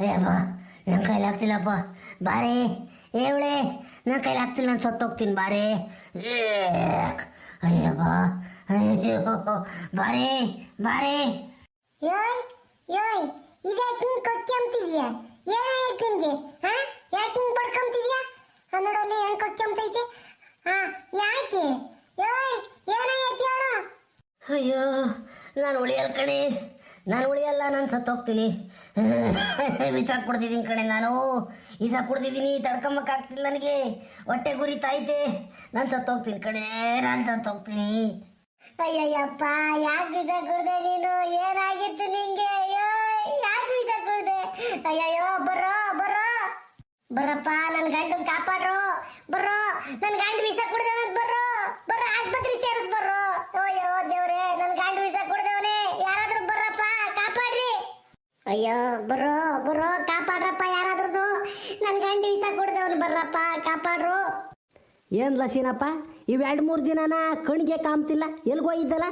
ಅಯ್ಯಪ್ಪ ನನ್ನ ಕೈಲಾಗ್ತಿಲ್ಲಪ್ಪ ಬಾರೆ. ಏವಳೆ ನನ್ನ ಕೈಲಾಗ್ತಿಲ್ಲ ನಾನು ಸತ್ತೋಗ್ತೀನಿ ಬಾರೆ. ಅಯ್ಯಪ್ಪ. ಅಯ್ಯೋ, ಬಾರೆ ಬಾರೆ. ಯೋಯ್ ಯೋಯ್, ಇದ್ಯಾಕೆ ಹಿಂಗ್ ಕೊಚ್ಚಂತಿದ್ಯಾ ಏನಾಯ್ತು ನಿನಗೆ? ಹಾ? ಯಾಕೆ ಹಿಂಗೆ ಬಡ್ಕೊಂತಿದ್ಯಾ ನೋಡಲ್ಲಿ ಹೆಂಗ್ ಕೊಚ್ಚಂತೈತೆ ಹಾ ಯಾಕೆ? ಯೋಯ್ ಏನಾಯ್ತು ಹೇಳು. ಅಯ್ಯೋ, ನಾನು ಉಳಿಯಲ್ಲ ಕಣೆ. ನಾನು ಉಳಿಯಲ್ಲ, ನಾನು ಸತ್ತೋಗ್ತೀನಿ. ಬಿಸಾಕ್ ಕೊಡ್ತಿದ್ದೀನಿ ಕಣೆ ನಾನು. ಈಸ ಕುಡ್ದಿದ್ದೀನಿ ತಡ್ಕೊಂಬಕ್ಕಾಗ್ತಿಲ್ಲ ನನಗೆ. ಹೊಟ್ಟೆ ಗುರಿತೈತೆ ನಾನು ಸತ್ತೋಗ್ತೀನಿ ಕಣೆ, ನಾನು ಸತ್ತೋಗ್ತೀನಿ. ಅಯ್ಯಯ್ಯಪ್ಪ, ಯಾಕೆ ಬೀಜ ಕುಡ್ದೆ ನೀನು? ಏನಾಗಿತ್ತು ನಿಂಗೆ? ಅಯ್ಯೋ ಯಾಕೆ ಬೀಜ ಕುಡ್ದೆ? ಅಯ್ಯಯ್ಯೋ ಬರೋ ಬರೋ ಬರಪ್ಪ ನನ್ನ ಗಂಡನ್ ಕಾಪಾಡ್ರು. ಬರೋ ನನ್ನ ಗಂಡ ವಿಷ ಕುಡ್ದವನ್ ಬರೋ ಬರೋ ಆಸ್ಪತ್ರೆ ಸೇರಿಸ್ ಬರೋ ಅಯ್ಯೋ ದೇವ್ರೆ ನನ್ನ ಗಂಡ ವಿಷ ಕುಡ್ದವನೇ ಯಾರಾದ್ರೂ ಬರ್ರಪ್ಪ ಕಾಪಾಡ್ರಿ ಅಯ್ಯೋ ಬರೋ ಬರೋ ಕಾಪಾಡ್ರಪ್ಪ ಯಾರಾದ್ರೂ ನನ್ನ ಗಂಡ ವಿಷ ಕುಡ್ದವನು ಬರ್ರಪ್ಪ ಕಾಪಾಡ್ರು. ಏನ್ ಲಸೀನಪ್ಪ ಇವ್ ಎರಡು ಮೂರು ದಿನನ ಕಣ್ಗೆ ಕಾಮ್ತಿಲ್ಲ ಎಲ್ಗೋಗಿದ್ದಲ್ಲ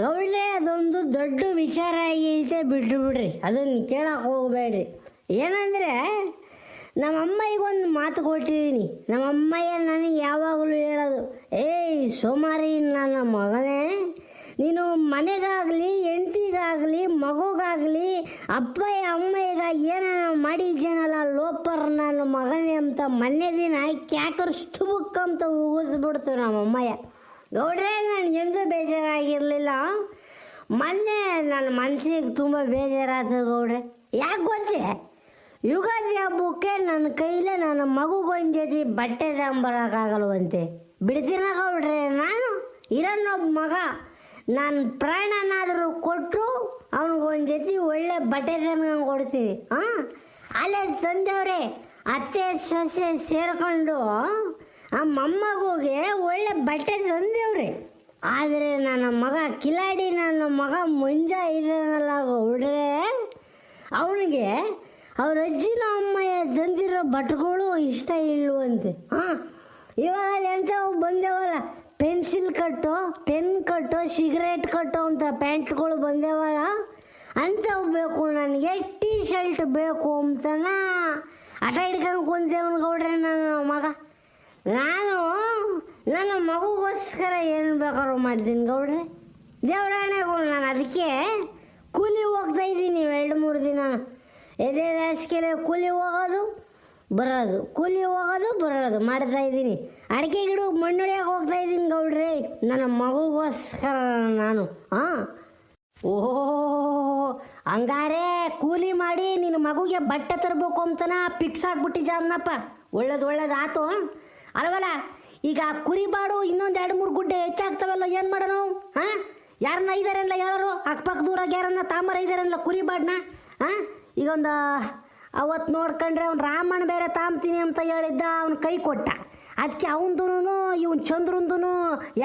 ಗೌಳೆ ಅದೊಂದು ದೊಡ್ಡ ವಿಚಾರ ಆಗೈತೆ ಬಿಡ್ರಿ ಬಿಡ್ರಿ. ಅದನ್ನು ಕೇಳಕ್ಕೆ ಹೋಗಬೇಡ್ರಿ. ಏನಂದರೆ ಒಂದು ಮಾತು ಕೊಟ್ಟಿದ್ದೀನಿ ನಮ್ಮಮ್ಮಯ್ಯ ನನಗೆ ಯಾವಾಗಲೂ ಹೇಳೋದು ಏಯ್ ಸೋಮಾರಿ ನನ್ನ ಮಗನೇ ನೀನು ಮನೆಗಾಗಲಿ, ಹೆಂಡ್ತಿಗಾಗಲಿ, ಮಗುಗಾಗಲಿ, ಅಪ್ಪಯ್ಯ, ಅಮ್ಮಯ್ಯಗ ಏನ ಮಾಡಿದ್ದೇನಲ್ಲ ಲೋಪರ್ ನನ್ನ ಮಗನೇ ಅಂತ ಮೊನ್ನೆ ದಿನ ಕ್ಯಾಕರ್ಷ್ಟು ಬುಕ್ ಅಂತ ಉಗಿಸ್ಬಿಡ್ತು ನಮ್ಮ ಅಮ್ಮಯ್ಯ. ಗೌಡ್ರೆ ನಾನು ಎಂದೂ ಬೇಜಾರಾಗಿರಲಿಲ್ಲ. ಮೊನ್ನೆ ನನ್ನ ಮನಸ್ಸಿಗೆ ತುಂಬ ಬೇಜಾರಾಯ್ತು ಗೌಡ್ರೆ. ಯಾಕೆ ಗೊತ್ತೇ? ಯುಗಾದಿ ಹಬ್ಬಕ್ಕೆ ನನ್ನ ಕೈಲೇ ನನ್ನ ಮಗುಗೊಂದು ಜೊತೆ ಬಟ್ಟೆ ತಗೊಂಬರೋಕ್ಕಾಗಲ್ವಂತೆ ಬಿಡ್ತೀನ ಗೌಡ್ರೆ? ನಾನು ಇರನ್ನೊಬ್ಬ ಮಗ. ನಾನು ಪ್ರಾಣನಾದರೂ ಕೊಟ್ಟು ಅವನಿಗೊಂದು ಜೊತೆ ಒಳ್ಳೆ ಬಟ್ಟೆ ಕೊಡ್ತೀವಿ ಹಾಂ ಅಲ್ಲೇ ತಂದೆಯವ್ರೆ, ಅತ್ತೆ, ಸೊಸೆ ಸೇರಿಕೊಂಡು, ಆ ಮೊಮ್ಮಗುಗೆ ಒಳ್ಳೆ ಬಟ್ಟೆ ತಂದೇವ್ರಿ ಆದರೆ ನನ್ನ ಮಗ ಕಿಲಾಡಿ, ನನ್ನ ಮಗ ಮುಂಜ ಇದ್ದಾನಲ್ಲ ಹುಡ್ರೆ ಅವನಿಗೆ ಅವ್ರ ಅಜ್ಜಿನ ಅಮ್ಮಯ್ಯ ತಂದಿರೋ ಬಟ್ಟೆಗಳು ಇಷ್ಟ ಇಲ್ವಂತೆ ಹಾಂ ಇವಾಗ ಎಂಥವು ಬಂದೇವಲ್ಲ ಪೆನ್ಸಿಲ್ ಕಟ್ಟು, ಪೆನ್ ಕಟ್ಟು, ಸಿಗರೇಟ್ ಕಟ್ಟು ಅಂತ ಪ್ಯಾಂಟ್ಗಳು ಬಂದೇವಲ್ಲ, ಅಂಥವು ಬೇಕು ನನಗೆ. ಟೀ ಶರ್ಟ್ ಬೇಕು ಅಂತನ. ಹಠ ಹಿಡ್ಕೊಂಡು ಕುಂತೇವನ್ ಗೌಡ್ರೆ ನನ್ನ ಮಗ. ನಾನು ನನ್ನ ಮಗುಗೋಸ್ಕರ ಏನು ಬೇಕಾದ್ರು ಮಾಡ್ತೀನಿ ಗೌಡ್ರೆ. ದೇವರಾಣೆಗಳು ನಾನು ಅದಕ್ಕೆ ಕೂಲಿ ಹೋಗ್ತಾ ಇದ್ದೀನಿ ಎರಡು ಮೂರು ದಿನ. ಎದೆ ಹಾಸಿಗೆಲೆ ಕೂಲಿ ಹೋಗೋದು. ಬರೋದು. ಕೂಲಿ ಹೋಗೋದು, ಬರೋದು. ಮಾಡ್ತಾ ಇದ್ದೀನಿ. ಅಡಿಕೆ ಗಿಡ ಮಣ್ಣೊಳ್ಯಾಗ ಹೋಗ್ತಾ ಇದ್ದೀನಿ ಗೌಡ್ರಿ. ನನ್ನ ಮಗುಗೋಸ್ಕರ ನಾನು ಹಾಂ ಓಹೋ, ಹಂಗಾರೆ ಕೂಲಿ ಮಾಡಿ ನಿನ್ನ ಮಗುಗೆ ಬಟ್ಟೆ ತರಬೇಕು ಅಂತನ ಫಿಕ್ಸ್ ಆಗ್ಬಿಟ್ಟಿದ್ದ ಅನ್ನಪ್ಪ. ಒಳ್ಳೇದು ಒಳ್ಳೇದು ಆತು ಅಲ್ವಲ್ಲ? ಈಗ ಕುರಿಬಾಡು ಇನ್ನೊಂದು ಎರಡು ಮೂರು ಗುಡ್ಡೆ ಹೆಚ್ಚಾಗ್ತವಲ್ಲ, ಏನು ಮಾಡೋಣ ಹಾಂ ಯಾರನ್ನ ಇದಾರಲ್ಲ ಹೇಳೋರು? ಅಕ್ಕಪಕ್ಕ ದೂರಾಗ ಯಾರನ್ನ ತಾಮರ ಇದಾರಲ್ಲ ಕುರಿಬಾಡ್ನ ಹಾಂ ಈಗ ಒಂದು ಅವತ್ತು ನೋಡ್ಕೊಂಡ್ರೆ ಅವ್ನು ರಾಮಣ್ಣ ಬೇರೆ ತಾಂಬ್ತೀನಿ ಅಂತ ಹೇಳಿದ್ದ ಅವ್ನು ಕೈ ಕೊಟ್ಟ. ಅದಕ್ಕೆ ಅವನದು ಇವನ್ ಚಂದ್ರಂದೂ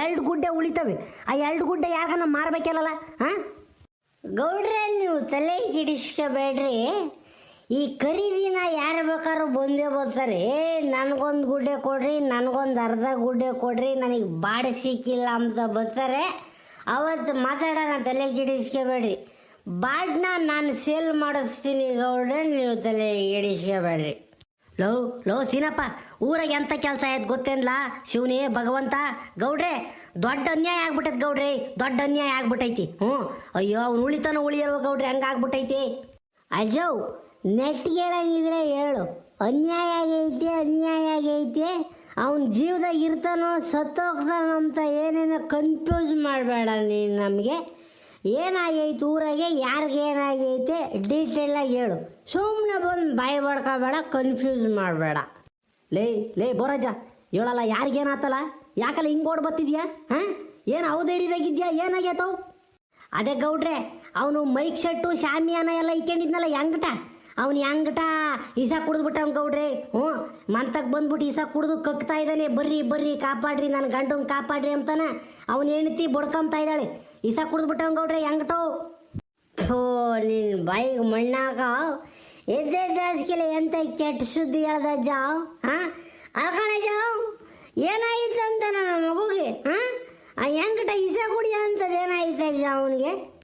ಎರಡು ಗುಡ್ಡೆ ಉಳಿತವೆ. ಆ ಎರಡು ಗುಡ್ಡೆ ಯಾರನ್ನ ಮಾರ್ಬೇಕಲ್ಲ ಹಾಂ ಗೌಡ್ರೆ ನೀವು ತಲೆ ಕಿಡಿಸ್ಕೋಬೇಡ್ರಿ ಈ ಖರೀದಿನ ಯಾರು ಬೇಕಾದ್ರೂ ಬಂದೇ ಬರ್ತಾರೆ. ನನಗೊಂದು ಗುಡ್ಡೆ ಕೊಡ್ರಿ, ನನಗೊಂದು ಅರ್ಧ ಗುಡ್ಡೆ ಕೊಡ್ರಿ, ನನಗೆ ಬಾಡಿ ಸಿಕ್ಕಿಲ್ಲ ಅಂತ ಬರ್ತಾರೆ. ಅವತ್ತು ಮಾತಾಡೋಣ, ತಲೆ ಕಿಡಿಸ್ಕೋಬೇಡ್ರಿ ಬಾಡ್ನ ನಾನು ಸೇಲ್ ಮಾಡಿಸ್ತೀನಿ ಗೌಡ್ರೆ, ನೀವು ತಲೆ ಎಡಿಸ್ಕೋಬೇಡ್ರಿ ಲೋ ಲೋ, ಸೀನಪ್ಪ, ಊರಾಗ ಎಂಥ ಕೆಲಸ ಆಯ್ತು ಗೊತ್ತೇನ್ಲ? ಶಿವನೇ, ಭಗವಂತ, ಗೌಡ್ರೆ, ದೊಡ್ಡ ಅನ್ಯಾಯ ಆಗ್ಬಿಟ್ಟೈತೆ ಗೌಡ್ರಿ, ದೊಡ್ಡ ಅನ್ಯಾಯ ಆಗ್ಬಿಟ್ಟೈತಿ. ಹ್ಞೂ, ಅಯ್ಯೋ, ಅವ್ನು ಉಳಿತಾನ ಉಳಿಯಲ್ವ ಗೌಡ್ರೆ ಹಂಗಾಗ್ಬಿಟ್ಟೈತಿ ಅಜವ್ ನೆಟ್ ಹೇಳಂಗಿದ್ರೆ ಹೇಳು, ಅನ್ಯಾಯ ಆಗೈತೆ ಅನ್ಯಾಯ ಆಗೈತೆ, ಅವನ ಜೀವದಾಗ ಇರ್ತಾನೋ ಸತ್ತೋಗ್ತಾನೋ ಅಂತ ಏನೇನೋ ಕನ್ಫ್ಯೂಸ್ ಮಾಡಬೇಡ ನೀನು ನಮಗೆ. ಏನಾಗೈತೆ ಊರಾಗೆ? ಯಾರಿಗೆ ಏನಾಗೈತೆ? ಡೀಟೇಲಾಗಿ ಹೇಳು. ಸುಮ್ಮನೆ ಬಂದು ಬಾಯಿ ಬಡ್ಕೋಬೇಡ ಕನ್ಫ್ಯೂಸ್ ಮಾಡಬೇಡ. ಲೇ ಲೇ, ಬೋರಜ್ಜ, ಹೇಳಲ್ಲ ಯಾರಿಗೇನಾತಲ್ಲ ಯಾಕಲ್ಲ ಹಿಂಗೆ ಓಡ್ ಬತ್ತಿದ್ಯಾ ಹಾಂ? ಏನು ಅವಧೈರ್ಯದಾಗಿದ್ಯಾ ಏನಾಗೈತವು ಅದೇ ಗೌಡ್ರೆ, ಅವನು ಮೈಕ್ ಶರ್ಟು ಶಾಮಿಯಾನ ಎಲ್ಲ ಇಕ್ಕೊಂಡಿದ್ನಲ್ಲ ಹೆಂಗಟ ಅವ್ನು ಹೆಂಗಟ ಈಸ ಕುಡಿದ್ಬಿಟ್ಟ ಅವ್ನು ಗೌಡ್ರಿ? ಹ್ಞೂ ಮಂತಕ್ಕೆ ಬಂದ್ಬಿಟ್ಟು ಈಸ ಕುಡಿದು ಕಕ್ತಾ ಇದ್ದಾನೆ. ಬರ್ರಿ ಬರ್ರಿ, ಕಾಪಾಡ್ರಿ ನನ್ನ ಗಂಡಂಗೆ ಕಾಪಾಡ್ರಿ ಅಂತಾನ ಅವನ ಹೆಂಡತಿ ಬಡ್ಕೊಂಬ್ತಾ ಇದ್ದಾಳೆ. ಈಸ ಕುಡಿದ್ಬಿಟ್ಟವ್ ಗೌಡ್ರಿ, ಹೆಂಗಟೋ? ಥೋ ನಿನ್ನ ಬಾಯಿಗೆ ಮಣ್ಣಾಗ ಎದ್ದೆ ದಾಸ್ಕಿಲ್ಲ ಎಂತ ಕೆಟ್ಟ ಸುದ್ದಿ ಹೇಳ್ದ ಜಾವ್? ಹಾಂ? ಅಲ್ಕಣ ಜಾವ್? ಏನಾಯ್ತು ಅಂತ ನನ್ನ ಮಗುಗೆ? ಹಾಂ? ಹೆಂಗಟ ಇಸ ಕುಡಿ ಅಂತದೇನಾಯ್ತು ಅವನಿಗೆ?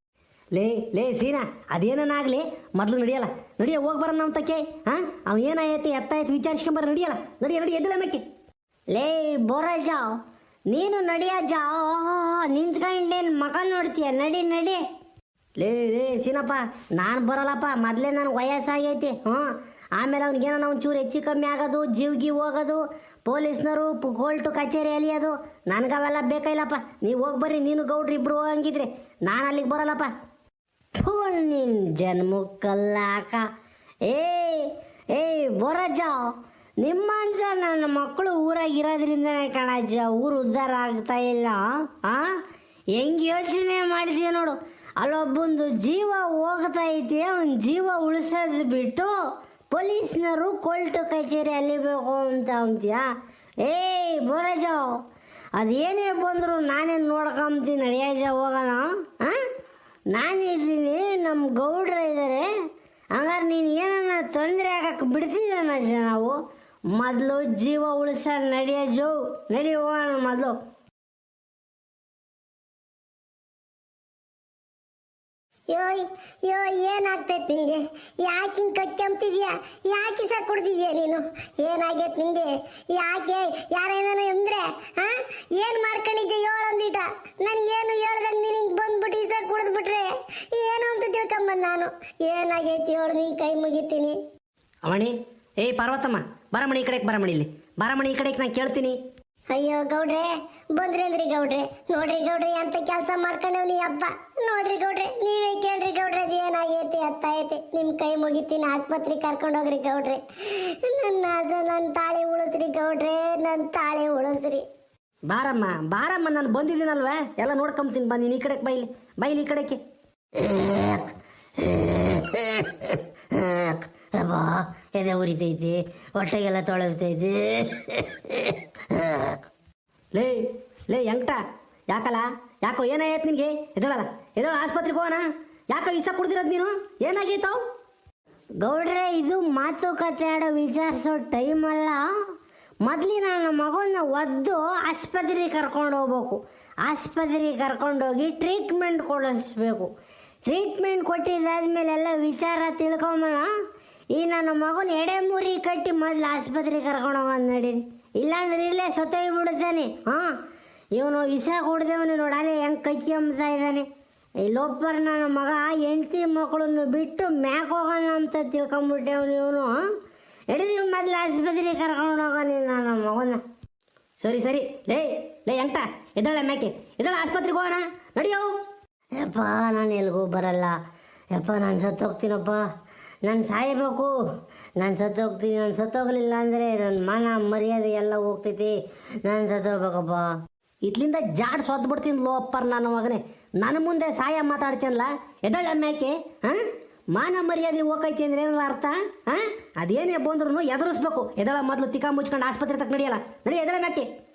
ಲೇ ಲೇ ಸೀನಾ ಅದೇನಾಗ್ಲಿ ಮೊದಲು ನಡಿಯಲ್ಲ. ನಡಿಯ, ಹೋಗಿ ಬರೋಣ ನಮ್ಮ ತಕ್ಕೆ ಹಾಂ ಅವ ಏನಾಯ್ತು ಎತ್ತಾಯ್ತು ವಿಚಾರಿಸ್ಕೊಂಬರ, ನಡಿಯಲ್ಲ. ನಡಿಯ ನಡಿ ಎದ್ದಲ ಮೇಕೆ ಲೇ, ಬೋರ ಜಾವ್. ನೀನು ನಡಿಯ ಜಾವ್. ನಿಂತ್ಕೊಂಡ್ಲೇನು ಮಗ ನೋಡ್ತೀಯ. ನಡಿ ನಡಿ. ಲೇ ಲೇ ಸೀನಪ್ಪ, ನಾನು ಬರಲ್ಲಪ್ಪ. ಮೊದಲೇ ನನಗೆ ವಯಸ್ಸಾಗೈತಿ, ಹ್ಞೂ? ಆಮೇಲೆ ಅವ್ನಿಗೇನೋ ಚೂರು ಹೆಚ್ಚು ಕಮ್ಮಿ ಆಗೋದು, ಜೀವ್ಗಿ ಹೋಗೋದು, ಪೊಲೀಸ್ನವರು ಕೋಲ್ಟು ಕಚೇರಿ ಅಲಿಯೋದು ನನಗೆ ಅವೆಲ್ಲ ಬೇಕಾಗಿಲ್ಲಪ್ಪ ನೀವು ಹೋಗಿ ಬರ್ರಿ, ನೀನು ಗೌಡ್ರು ಇಬ್ಬರು ಹೋಗಂಗಿದ್ರೆ. ನಾನು ಅಲ್ಲಿಗೆ ಬರಲ್ಲಪ್ಪ. ಥೂ ನಿನ್ ಜನ್ಮಕ್ಕಲ್ಲಾಕ. ಏ ಏ ನಿಮ್ಮ ನಿಮ್ಮಂತ ನನ್ನ ಮಕ್ಕಳು ಊರಾಗ ಇರೋದ್ರಿಂದನೇ ಕಣಜ್ಜ, ಊರು ಉದ್ಧಾರ ಆಗ್ತಾ ಇಲ್ಲ, ಆ? ಹೆಂಗೆ ಯೋಚನೆ ಮಾಡಿದೀಯ ನೋಡು. ಅಲ್ಲೊಬ್ಬಂದು ಜೀವ ಹೋಗ್ತಾ ಐತಿ, ಅವ್ನ ಜೀವ ಉಳಿಸೋದು ಬಿಟ್ಟು ಪೊಲೀಸ್ನವರು ಕೋಲ್ಟು ಕಚೇರಿ ಅಲಿಬೇಕು ಅಂತ ಅಂತೀಯ ಏಯ್ ಬರಜ ಅದೇನೇ ಬಂದರೂ ನಾನೇನು ನೋಡ್ಕೊಂತೀನಿ ನಡಿಯಾಜ ಹೋಗೋಣ ಹಾಂ ನಾನಿದ್ದೀನಿ ನಮ್ಮ ಗೌಡ್ರ ಇದ್ದಾರೆ ಹಂಗಾರೆ ನೀನು ಏನನ್ನ ತೊಂದರೆ ಆಗಕ್ಕೆ ಬಿಡ್ತೀವೇನ ನಾವು. ಮೊದಲು ಜೀವ ಉಳಿಸ ನಡೆಯೋ ಜೋ, ನಡಿ ಹೋಗೋಣ ಮೊದಲು. ಯೋಯ್ ಯೋ, ಏನಾಗ್ತೈತೆ ನಿಂಗೆ? ಯಾಕೆ ಹಿಂಗೆ ಕಚ್ಚಂಬ್ತಿದ್ಯಾ ಯಾಕೆ ಇಸ ಕುಡ್ದಿದ್ಯಾ ನೀನು? ಏನಾಗೈತೆ ನಿಂಗೆ? ಯಾಕೆ? ಯಾರೇನೋ ಅಂದ್ರೆ ಹಾ ಏನು ಮಾಡ್ಕೊಂಡಿದ್ದೆ ಏಳು ಅಂದಿಟ ನಾನು ಏನು ಹೇಳ್ದಂಗೆ ನೀನು ಹಿಂಗೆ ಬಂದ್ಬಿಟ್ಟು ಇಸ ಕುಡಿದ್ಬಿಟ್ರೆ? ಏನು ಅಂತ ತಿಳ್ಕೊಂಬಂದು ನಾನು. ಏನಾಗೈತಿ ಹೇಳು ನಿಂಗೆ ಕೈ ಮುಗಿತೀನಿ. ಅವಣಿ, ಏಯ್ ಪಾರ್ವತಮ್ಮ, ಬರಮಣಿ ಈ ಕಡೆಗೆ ಬರಮಣಿ ಇಲ್ಲಿ. ಬರಮಣಿ ಈ ಕಡೆಗೆ ನಾನು ಕೇಳ್ತೀನಿ. ಅಯ್ಯೋ ಗೌಡ್ರೆ ಬಂದ್ರಿ ಅಂದ್ರಿ ಗೌಡ್ರೆ ನೋಡ್ರಿ ಗೌಡ್ರಿ ಅಂತ ಕೆಲಸ ಮಾಡ್ಕೊಂಡವ್ನಿ ಅಪ್ಪ ನೋಡ್ರಿ ಗೌಡ್ರೆ ನೀವೇ ಕೇಳ್ರಿ ಗೌಡ್ರೆ ಅದು ಏನಾಗೈತಿ ಅತ್ತ ಐತಿ ನಿಮ್ ಕೈ ಮುಗಿತೀನಿ ಆಸ್ಪತ್ರೆಗೆ ಕರ್ಕೊಂಡು ಹೋಗ್ರಿ ಗೌಡ್ರೆ ನನ್ನ ಅಜ ನನ್ನ ತಾಳಿ ಉಳಿಸ್ರಿ ಗೌಡ್ರೆ ನನ್ನ ತಾಳಿ ಉಳಿಸ್ರಿ ಬಾರಮ್ಮ ಬಾರಮ್ಮ ನಾನು ಬಂದಿದ್ದೀನಲ್ವೇ ಎಲ್ಲ ನೋಡ್ಕೊಂಬತ್ತೀನಿ ಬಂದೀನಿ ಈ ಕಡೆಗೆ ಬೈಲಿ ಬೈಲಿ ಈ ಕಡೆಗೆ ಅಬ್ಬಾ ಎದೆ ಉರಿತೈತಿ ಹೊಟ್ಟೆಗೆಲ್ಲ ತೊಳಸ್ತೈತಿ ಲೇ ಲೇ ಎಂಟ ಯಾಕಲ್ಲ? ಯಾಕೋ ಏನಾಯ್ತು ನಿನಗೆ? ಎದಳಲ್ಲ ಎದಳ ಆಸ್ಪತ್ರೆಗೆ ಹೋಗೋಣ. ಯಾಕೋ ಇಸ ಕುಡ್ದಿರೋದು ನೀನು? ಏನಾಗೈತ ಗೌಡ್ರೆ ಇದು ಮಾತುಕತೆ ಆಡೋ ವಿಚಾರಿಸೋ ಟೈಮ್ ಅಲ್ಲ. ಮೊದಲಿನ ನನ್ನ ಮಗನ ಒದ್ದು ಆಸ್ಪತ್ರೆಗೆ ಕರ್ಕೊಂಡು ಹೋಗ್ಬೇಕು. ಆಸ್ಪತ್ರೆಗೆ ಕರ್ಕೊಂಡೋಗಿ ಟ್ರೀಟ್ಮೆಂಟ್ ಕೊಡಿಸ್ಬೇಕು. ಟ್ರೀಟ್ಮೆಂಟ್ ಕೊಟ್ಟಿದ್ದಾದ್ಮೇಲೆ ಎಲ್ಲ ವಿಚಾರ ತಿಳ್ಕೊಂಬಣ ಈ ನನ್ನ ಮಗನ ಎಡೆ ಮುರಿ ಕಟ್ಟಿ ಮೊದಲು ಆಸ್ಪತ್ರೆಗೆ ಕರ್ಕೊಂಡು ಹೋಗೋದು ನಡೀರಿ. ಇಲ್ಲಾಂದ್ರೆ ಇಲ್ಲೇ ಸತ್ತೋಗಿ ಬಿಡ್ತಾನೆ ಹಾಂ, ಇವನು ವಿಷ ಕೊಡ್ದೇವನು ನೋಡಾನೆ ಹೆಂಗ್ ಹೆಂಗೆ ಅಂಬ್ತಾ ಇದ್ದಾನೆ. ಇಲ್ಲೊಬ್ಬರ ನನ್ನ ಮಗ ಹೆಂಡತಿ ಮಕ್ಕಳನ್ನು ಬಿಟ್ಟು ಮ್ಯಾಕ್ ಹೋಗೋಣ ಅಂತ ತಿಳ್ಕೊಂಬಿಟ್ಟೆವನು ಇವನು ಎಡ್ರಿ ಮೊದಲು ಆಸ್ಪತ್ರೆಗೆ ಕರ್ಕೊಂಡು ಹೋಗೋಣ ನನ್ನ ಮಗನ ಸರಿ ಸರಿ. ಲೇ ಲೇ, ಎಂತ? ಎದಳ ಮ್ಯಾಕೆ. ಎದಳ ಆಸ್ಪತ್ರೆಗೆ ಹೋಗೋಣ. ನಡಿಯೋ. ಯಪ್ಪ, ನಾನು ಎಲ್ಗೂ ಬರಲ್ಲ. ಯಪ್ಪ, ನಾನು ಸತ್ತೋಗ್ತೀನಪ್ಪ. ನಾನು ಸಾಯಬೇಕು. ನಾನು ಸತ್ತೋಗ್ತೀನಿ ನಾನು ಸತ್ತೋಗ್ಲಿಲ್ಲ ಅಂದರೆ ನನ್ನ ಮಾನ ಮರ್ಯಾದೆ ಎಲ್ಲ ಹೋಗ್ತೈತಿ. ನಾನು ಸತ್ತೋಗ್ಬೇಕಪ್ಪ ಇದ್ಲಿಂದ ಜಾಡ್ ಸತ್ತು ಬಿಡ್ತೀನಿ ಲೋ ಅಪ್ಪರ್ ನನ್ನ ಮಗನೇ. ನನ್ನ ಮುಂದೆ ಸಾಯ ಮಾತಾಡ್ತೀನಲ್ಲ ಎದಳ ಮ್ಯಾಕೆ ಹಾಂ? ಮಾನ ಮರ್ಯಾದೆ ಹೋಗೈತಿ ಅಂದ್ರೆ ಏನಲ್ಲ ಅರ್ಥ? ಹಾಂ? ಅದೇನೇ ಬಂದ್ರು ಎದುರಿಸ್ಬೇಕು. ಎದಳ ಮೊದಲು ತಿಕ್ಕ ಮುಚ್ಕೊಂಡು ಆಸ್ಪತ್ರೆ ತಕ್ಕ ನಡೆಯಲ್ಲ. ನಡಿ ಎದಳ ಮ್ಯಾಕೆ